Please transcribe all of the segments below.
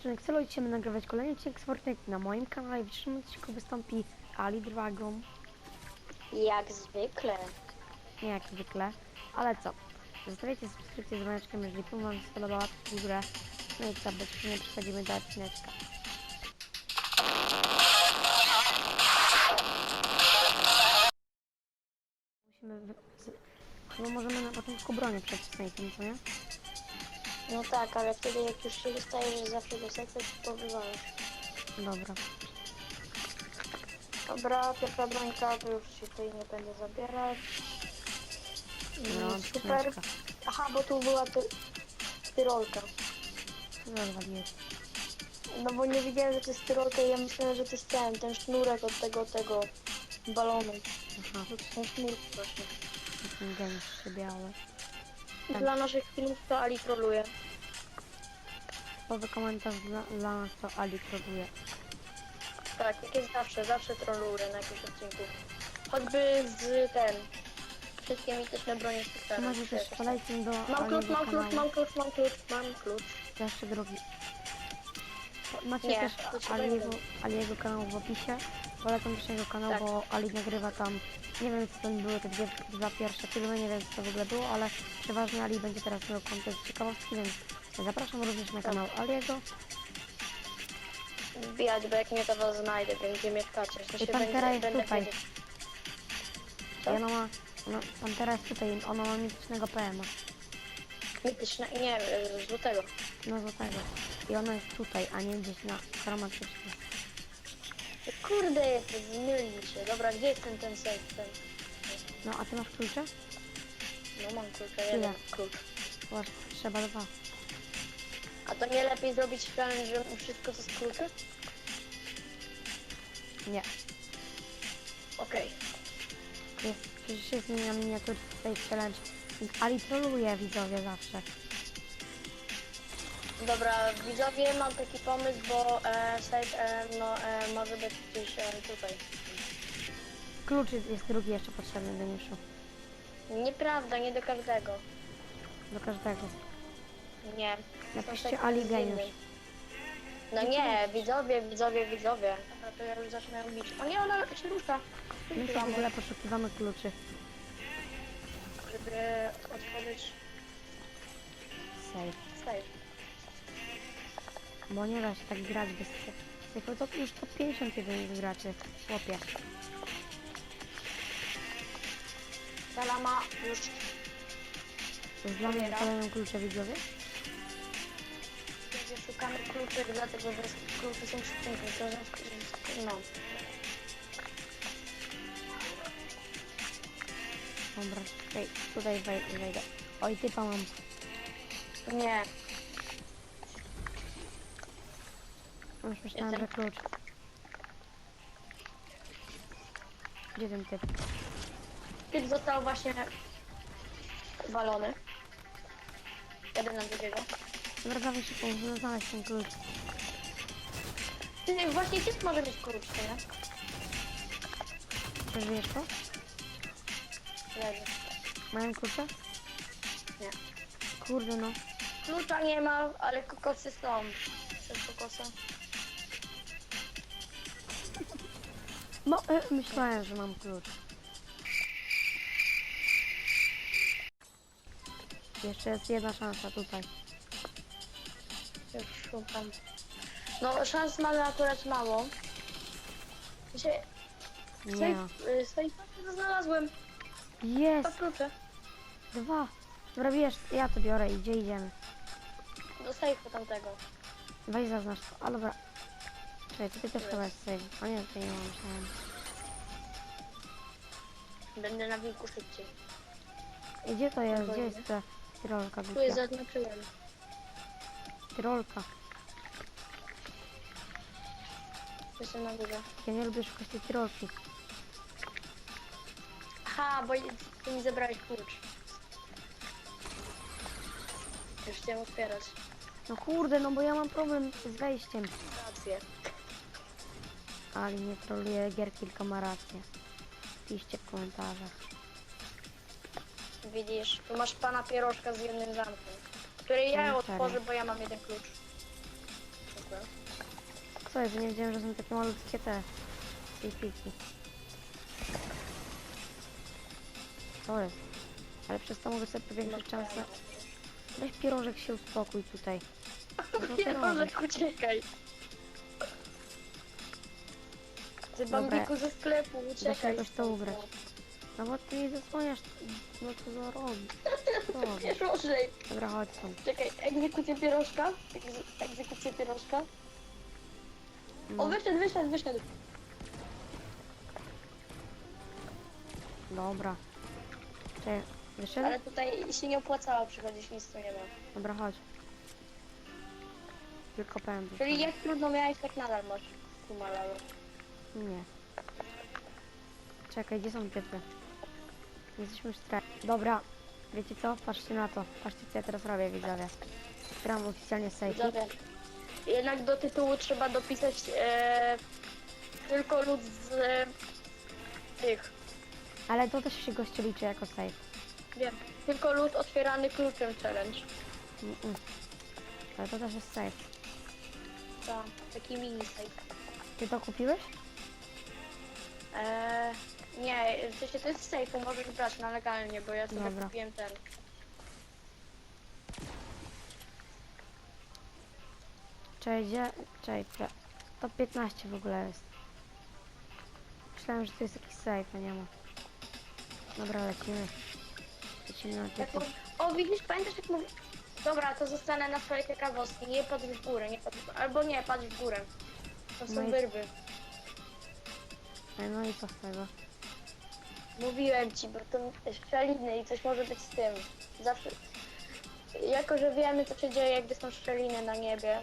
odcinek Celo i dzisiaj będę nagrywać kolejny odcinek z Fortnite na moim kanale. W dzisiejszym odcinku wystąpi Ali Dragon. Jak zwykle. Nie jak zwykle, ale co? Zostawiajcie subskrypcję z dzwoneczkiem, jeżeli film wam się spodobała w grę. No i co, bezpiecznie przechodzimy do odcineczka. Musimy... wy- Chyba możemy na początku bronię przed Snake'em, co nie? No tak, ale wtedy jak już się dostajesz zawsze do serca, to powywalasz. Dobra. Dobra, pierwsza brońka, to już się tutaj nie będę zabierać. Dobra, Mm, Super. Aha, bo tu była ty... tyrolka. Co rozwaliłeś? No bo nie wiedziałem, że to jest tyrolka i ja myślałem, że to jest ten, ten sznurek od tego, tego balonu. Aha, To są sznurki właśnie. ten biały. Tak. Dla naszych filmów to Ali troluje. Powy komentarz dla, dla nas to Ali troluje. Tak, jak jest zawsze, zawsze troluje na jakimś odcinku. Choćby z ten... Wszystkie mityczne bronie specjalne. Może też wpadajcie do Mam klucz, Aliego mam klucz, kanału. mam klucz, mam klucz, mam klucz. Jeszcze drugi. Macie Nie, też to trzeba. Aliego kanał w opisie. Polecam też jego kanał, Tak. bo Ali nagrywa tam, nie wiem co tam były te dwie, dwa pierwsze filmy, nie wiem co to w ogóle było, ale przeważnie Ali będzie teraz miał kontent ciekawostki, więc zapraszam również na Tak. kanał Aliego. Wbijać, bo jak nie to was znajdę, gdzie mieszkacie. W sensie I Pantera jest będę tutaj. wiedzieć. I ona ma, ona, pan teraz tutaj, ona ma mitycznego PM-a. Mityczne, nie, złotego. No do tego. I ona jest tutaj, a nie gdzieś na dramatycznym. Kurde, zmyli się. Dobra, gdzie jest ten, ten safe, ten? No a ty masz klucze? No mam klucza, jeden klucz. Właśnie, trzeba dwa. A to nie lepiej zrobić challenge, że wszystko to z kluczy? Nie. Okej. Jest, przecież jest na miniatur tutaj challenge. Ali troluje widzowie zawsze. Dobra, widzowie, mam taki pomysł, bo e, safe e, no, e, może być gdzieś e, tutaj. Klucz jest drugi jeszcze potrzebny do niszu. Nieprawda, nie do każdego. Do każdego. Nie. Napiszcie Są Ali Geniusz. innej. No nie, widzowie, widzowie, widzowie. Dobra, to ja już zaczynam bić. O nie, ona się rusza. My się w ogóle poszukiwamy kluczy. Żeby otworzyć Safe. safe. Bo nie da się tak grać bez safe. To już to 51 jest graczy. Chłopie. Ta lama już To jest dla mnie kolejną klucze widzowie. będzie szukamy kluczek, dlatego że klucze są skrzynki. To znaczy, no. Dobra, tutaj, tutaj wej- wejdę. Oj, typa mam. Nie, Już myślałem, że klucz. Gdzie ten typ? typ został właśnie walony. Jeden na drugiego. Dobra, dawaj się pomóż znaleźć ten klucz. Ty, właśnie typ może mieć klucz, nie? Przeżyjesz to? Leży. Mają klucze? Nie. Kurde no. Klucza nie ma, ale kokosy są. Chcesz kokosa? No, e, myślałem, że mam klucz. Jeszcze jest jedna szansa tutaj. Już szukam. No, szans mamy akurat mało. Się, Nie. y, to znalazłem. Dwa Jest! klucze. Dwa! Dobra, wiesz, ja to biorę. Gdzie idziemy? Do safe'u tamtego. Weź zaznacz to. A dobra. Czekaj, tutaj też chyba jest save. A nie, tutaj nie mam, myślałem. Będę na wilku szybciej. I Gdzie to jest? Gdzie jest ta tyrolka? Tu jest zaznaczyłem. Tyrolka. Jestem na górze. Ja nie lubię szukać tej tyrolki. Aha, bo ty mi zabrałeś klucz. Już chciałem otwierać. No kurde, no bo ja mam problem z wejściem. Rację. Ale nie troluje gierki, tylko ma rację. Piszcie w komentarzach. Widzisz, tu masz pana pierożka z jednym zamkiem. Który ja No, otworzę, bo ja mam jeden klucz. Dziękuję. Co jest? Nie wiedziałem, że są takie malutkie te pliki. Co jest? Ale przez to mogę sobie powiększyć szansę. Weź pierożek się uspokój tutaj. Robisz? Pierożek, uciekaj. Ty Dobra. bambiku ze sklepu, uciekaj. jakoś to ubrać. No bo ty mi zasłaniasz. No co za robi? Co robisz? Pierożek. Dobra, chodź stąd. Czekaj, egzekucję pierożka. Egze- Egzekucję pierożka. No, O, wyszedł, wyszedł, wyszedł. dobra. Czekaj, wyszedł? Ale tutaj się nie opłacało przychodzić, nic tu nie ma. Dobra, chodź. Tylko pędzę. Czyli jak trudno miałeś, tak nadal masz. Kumalały. Nie. Czekaj, gdzie są typy? Jesteśmy w strefie. Dobra, wiecie co? Patrzcie na to. Patrzcie co ja teraz robię, widzowie. Gram oficjalnie safe. Widzowie. Jednak do tytułu trzeba dopisać e, tylko lud z e, tych. Ale to też się gościu liczy jako safe. Wiem. Tylko lud otwierany kluczem challenge. Mm -mm. Ale to też jest safe. Tak, taki mini safe. Ty to kupiłeś? E, nie, w sensie to jest safe, możesz brać na legalnie, bo ja sobie Dobra. kupiłem ten. Czekaj, gdzie? Czekaj, cze- to 15 w ogóle jest. Myślałem, że to jest jakiś safe, a nie ma. Dobra, lecimy. Lecimy na Jak typu. mów- o, widzisz, pamiętasz jak mówię? Dobra, to zostanę na swojej ciekawostki. Nie patrz w górę, nie patrz w górę. Albo nie, patrz w górę. To są No i- wyrwy. Ej, No i co z tego? Mówiłem ci, bo to szczeliny i coś może być z tym. Zawsze. Jako, że wiemy, co się dzieje, gdy są szczeliny na niebie.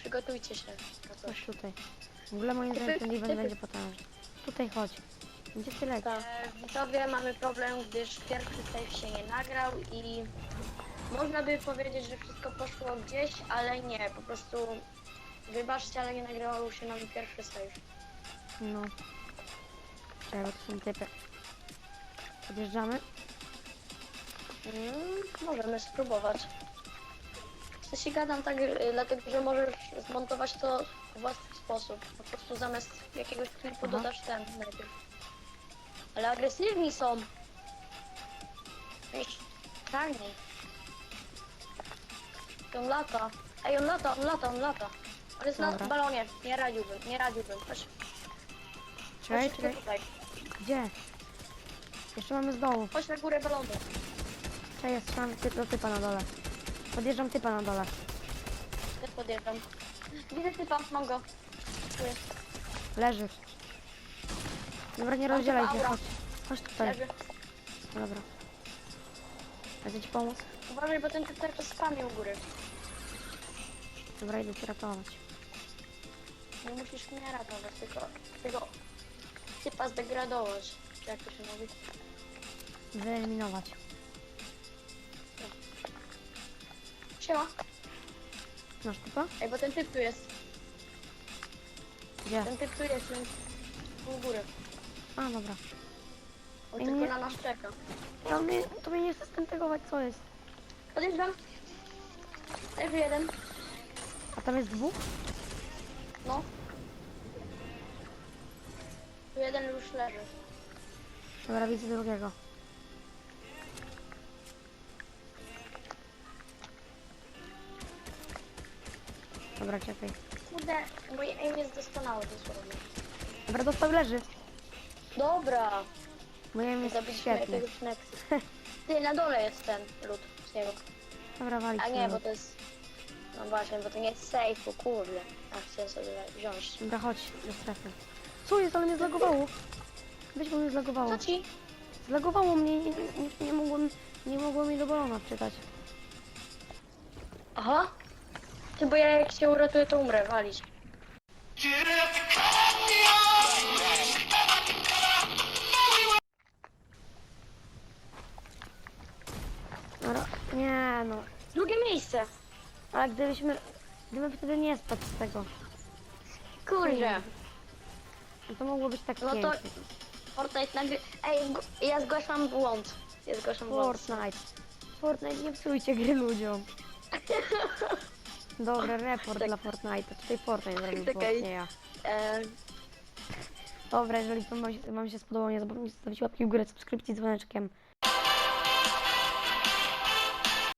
Przygotujcie się na coś. Chodź tutaj. W ogóle moim zdaniem ten event będzie potężny. Tutaj chodź. Gdzie ty lecisz? Tak. Widzowie, mamy problem, gdyż pierwszy save się nie nagrał i można by powiedzieć, że wszystko poszło gdzieś, ale nie, po prostu wybaczcie, ale nie nagrało się nam pierwszy save. No. Bo to są typy. Podjeżdżamy? Mm, możemy spróbować. W się gadam tak, y, dlatego że możesz zmontować to w własny sposób. Po prostu zamiast jakiegoś klipu Aha. dodasz ten najpierw. Ale agresywni są. Wiesz, czarni. On lata. Ej, on lata, on lata, on lata. On jest Dobra. na balonie. Nie radziłbym, nie radziłbym. Chodź, Czekaj, chodź czekaj. tutaj. Gdzie? Jeszcze mamy z dołu. Chodź na górę balonu. Czekaj, ja strzelam ty, do typa na dole. Podjeżdżam typa na dole. Też podjeżdżam. Widzę typa, mam go. Tu jest. Leżysz. Dobra, nie Mam rozdzielaj się, aura. chodź. Chodź tutaj. Leży. Dobra. Ja chcę ci pomóc? Uważaj, bo ten typ cały czas spamie u góry. Dobra, idę ci ratować. Nie musisz mnie ratować, tylko tego typa zdegradować. Jak to się mówi? Wyeliminować. Siema. Masz typa? Ej, bo ten typ tu jest. Gdzie? Ten typ tu jest, więc u góry. A, dobra. On Ej, tylko nie. na nas czeka. Ja mnie, to mnie nie chce stentegować, co jest? Podjeżdżam. Leży jeden. A tam jest dwóch? No. Tu jeden już leży. Dobra, widzę drugiego. Dobra, czekaj. Kurde, mój aim jest doskonały dosłownie. Dobra, dostał leży. Dobra. Moje aim jest Zabić świetny. jakiegoś Nexy. Ty, na dole jest ten lód z niego. Dobra, walić A nie, bo to jest... No właśnie, bo to nie jest safe, kurde. A chcę sobie wziąć. Dobra, chodź do strefy. Co jest, ale mnie zlagowało. Weź, bo mnie zlagowało. Co ci? Zlagowało mnie, nie, nie, nie mogłem, nie mogłem mi do balona czytać. Aha. Ty, bo ja jak się uratuję, to umrę, walić. Dobra, nie no. Drugie miejsce. Ale gdybyśmy, gdybym wtedy nie spadł z tego, Kurde. No to mogło być tak No to pięknie. Fortnite nagry... Ej, ja zgłaszam błąd. Ja zgłaszam błąd. Fortnite. Fortnite, nie psujcie gry ludziom. Dobry report Tak. dla Fortnite'a. Tutaj Fortnite zrobił Czekaj. błąd, nie ja. E, Dobra, jeżeli wam się, wam się spodobało, nie zapomnijcie zostawić łapki w górę, subskrypcji z dzwoneczkiem.